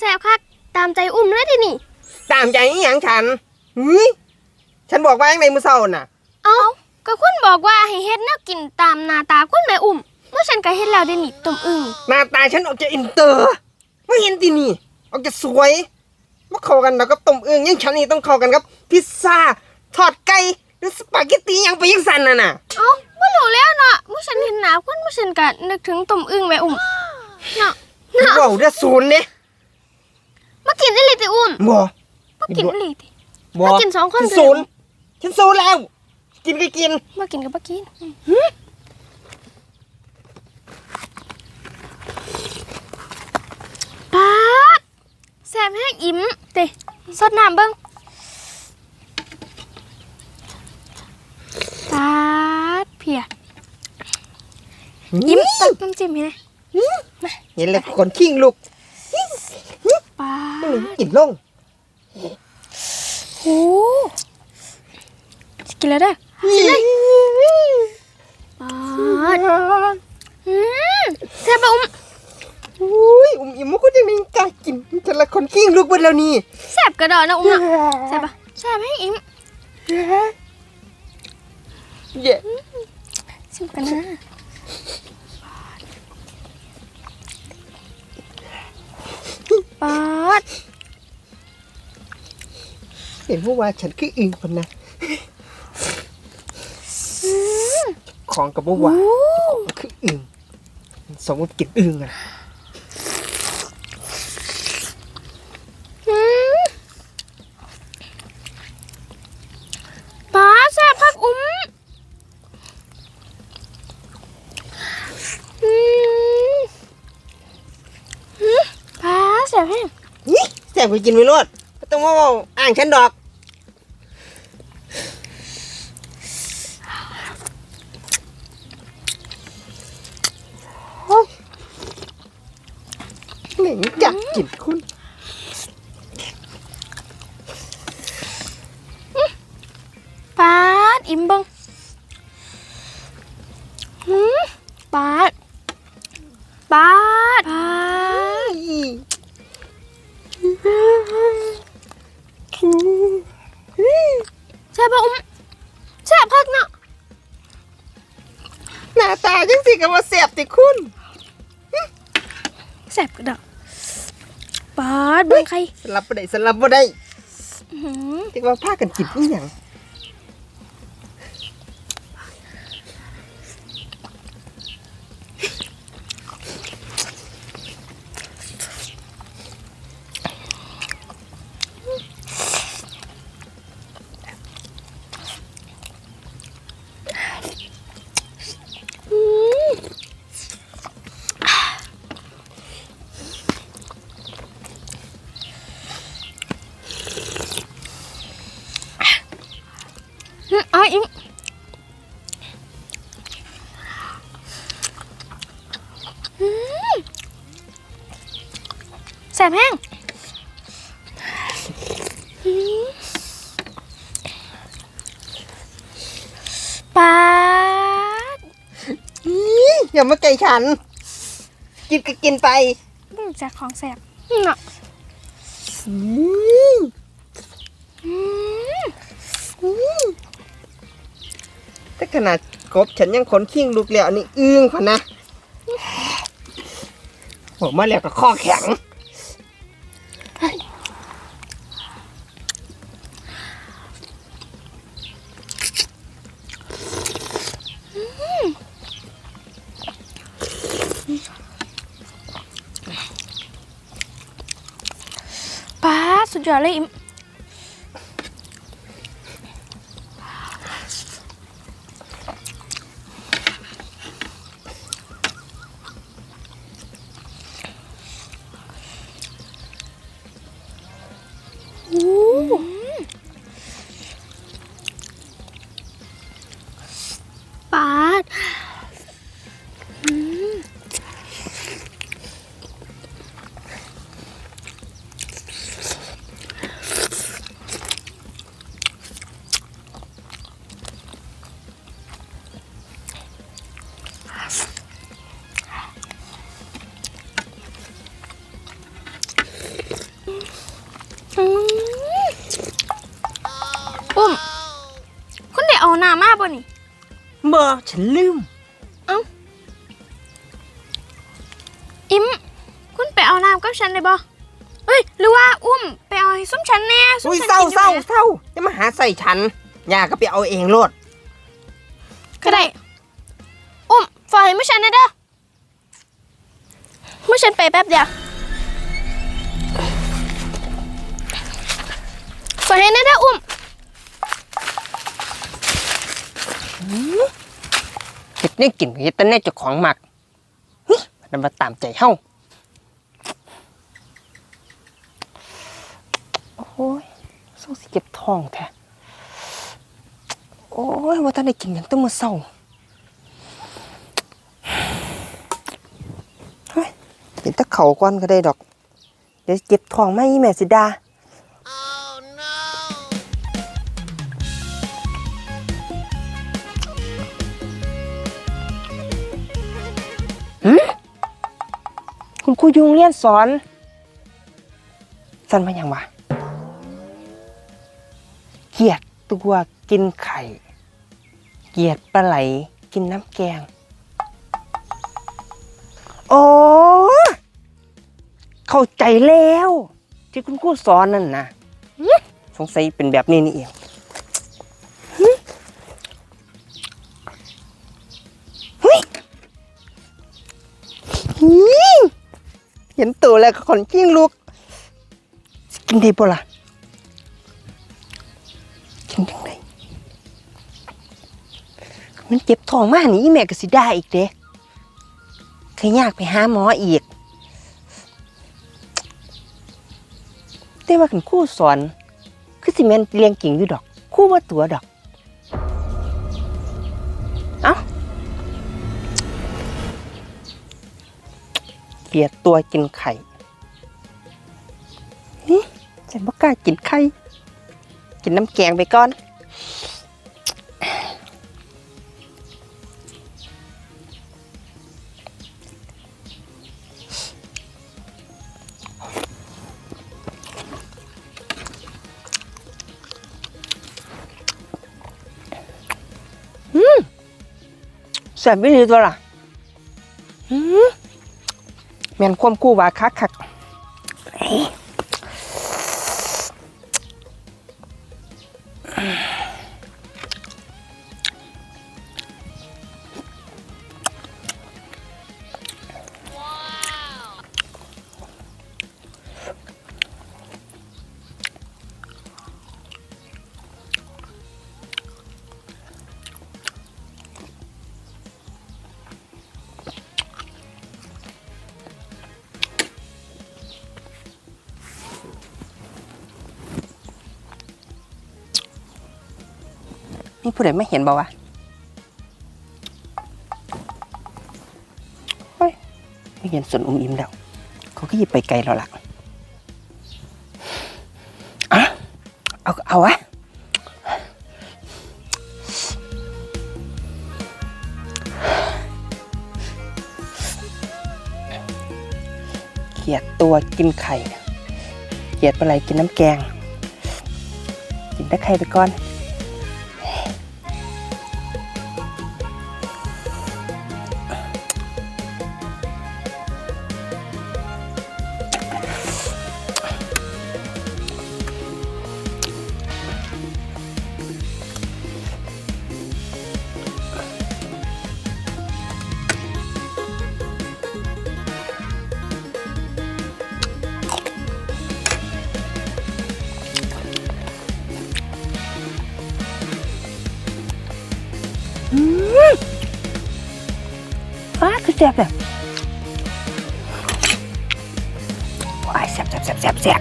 แซ่บคักตามใจอุ้มเลยทีนี่ตามใจอหย่างฉันเฮ้ยฉันบอกว่าอย่างไรมือเศร้าน่ะ เอ้าก็คุณบอกว่าให้เฮ็ดแนวกินตามหน้าตาคุณแม่อุ้มเมื่อฉันก็เฮ็ดแล้วได้นี่ต้มอึ่งหน้าตาฉันออกจะอินเตอร์ไม่เห็นที่นี่ ออกจะสวยว่าเข้ากันแล้วกับต้มอึ่งยังฉันนี่ต้องเข้ากันกับพิซซ่าทอดไก่หรือสปาเกตตีอย่างไปยังสันน่ะน่ะเอ้าบ่รู้แล้วเนาะเมื่อฉันเห็นหน้าคุณเมื่อฉันก็นึกถึงต้มอึ่งแม่อุ้มเนาะเนาะว้าวเด้อศูนย์เนี่ย มากินได้เลยติอุ้มบ่มากินได้เลยติบ่มากินสองคนฉันเลยศูนย์ฉันศูนย์แล้ว กินก็กินมากินก็บ่กินป๊าดแซ่บแห้งอิ่มเตะสดน้ำเบิ่งป๊าดเพียยิ้มตักน้ำจิ้มให้นะเห็นแล้วคนขิงลูกป๊ามั นดเลยกินลงโอ้กินแล้วเด้อป๊าดอืมแซ่บปะอุ้มอุ้ยอุ้มอิ่มมันก็ยังไม่กล้ากินฉันละคนขิงลูกบิดแล้วนี่แซ่บกระดอนนะอุ้มนะแซ่บปะแซ่บให้อิ่มเย่ชิมกันนะป๊าด เห็นพวกว่าฉันคืออึ่งคนนะของกับว่าโอ้คืออึ่งสมมติกินอึ่งอะอืมป๊าดแซ่บพักอุ้มอืมอืมป๊าดแซ่บแห้งนี่แซ่บไปกินไม่รอดไม่ ต้องมาเว่าอ้างฉันดอก เหม่งอยากกินคุณ กับว่าแซ่บติคุณแซ่บกระดอกป๊าดเบิ่งใครสลับบ่ได้สลับบ่ได้อื้อหือที่ว่าพากันกินอีหยัง แซ่บแห้งอืมป๊าดอีอย่ามาไก่ฉัน กินก็กินไปเบิ่งจากของแซ่บเนาะอืมอืมแต่ขนาดกบฉันยังขนขิงลูกแล้วอันนี่อึ้งพะนะผมมาแล้วก็ข้อแข็ง ป๊าดสุดยอดเลยอิ่มอู้ ฉันลืมอิมคุณไปเอาน้ำกับฉันเลยบ่เอ้ย หรือว่าอุ้มไปเอาให้ส้มฉันแน่ส้มอุ้ยฉันเศร้ากินเศร้าอยู่เศร้าจะมาหาใส่ฉันย่าก็ไปเอาเองโลดก็ได้ อุ้มฝากให้มื่อฉันนะเด้อมื่อฉันไปแป๊บเดียวฝากให้นะเด้ออุ้ม เฮ็ดนี่ยกินเฮ็ดแต่เนี่เจ้าของหมักเฮ้ยมันมาตามใจเฮาโอ้ยสู้สิเจ็บท้องแท้โอ้ยว่าท่านได้กินหยังตั้งมื้อเช้าเฮ้ยกินตะเขาก่อนก็ได้ดอก เดี๋ยวเจ็บท้องไหมแม่สิดา รูยุงเรียนสอน สันมาอย่างวะเกียดตัวกินไข่ เกียดปลาไหลกินน้ำแกง โอ้เข้าใจแล้ว ที่คุณครูสอนนั่นนะสงสัยเป็นแบบนี้นี่เองเฮ้ย เห็นตัวแล้วก็ขนจิ้งลุกกินได้บ่ล่ะกินจังไดมันเจ็บท้องมากนี่แม่ก็สิได้อีกเด้เคยยากไปหาหมออีก แต่ว่าคันครู่สอน คือสิแม่นเลี้ยงกิ่งอยู่ดอกครู่ว่าตัวดอก เกียดตัวกินไข่นี่ฉันบ่กล้ากินไข่ กินน้ำแกงไปก่อน อืมแซ่บไม่ดีตัวล่ะ อืม แม่นความกู้ว่าคักคัก เอ้ยมีผู้ใดไม่เห็นบ่วะเฮ้ยไม่เห็นส่วนอุ้มอิ่มแล้ว เขาก็หยิบไปไกลแล้วล่ะอะเอา เอาวะเขียดตัวกินไข่เขียดปลาไหลกินน้ำแกง กินต่ไข่ไปก่อน ซ่บแบบว้ายแซ่บแซ่บแซ่บแซ่บ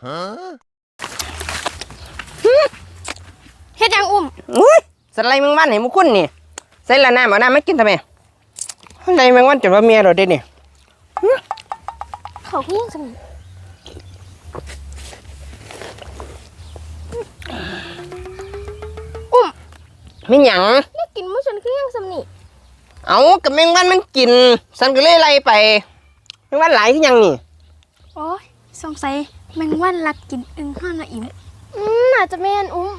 แซ่บเฮ็ดหยังอุ้มอุ้ยสไลด์แมงวันให้มุคุณนี่ใส่ละน้ำเอาน้ำไม่กินทำไมอะไรแมงวันจนว่าเมียเราได้เนี่ยเขาเฮี้ยงสมิอุ้มไม่หยังเรียกกินมื้อฉันคือยังสนี่เอากับแมงวันมันกิน สันก็เลยไล่ไปแมงวันหลายที่ยังนี่โอ้ยสงสัย แมงวันรัดกินอึ้งห้านาอิ่มอาจจะไม่นอุ้ม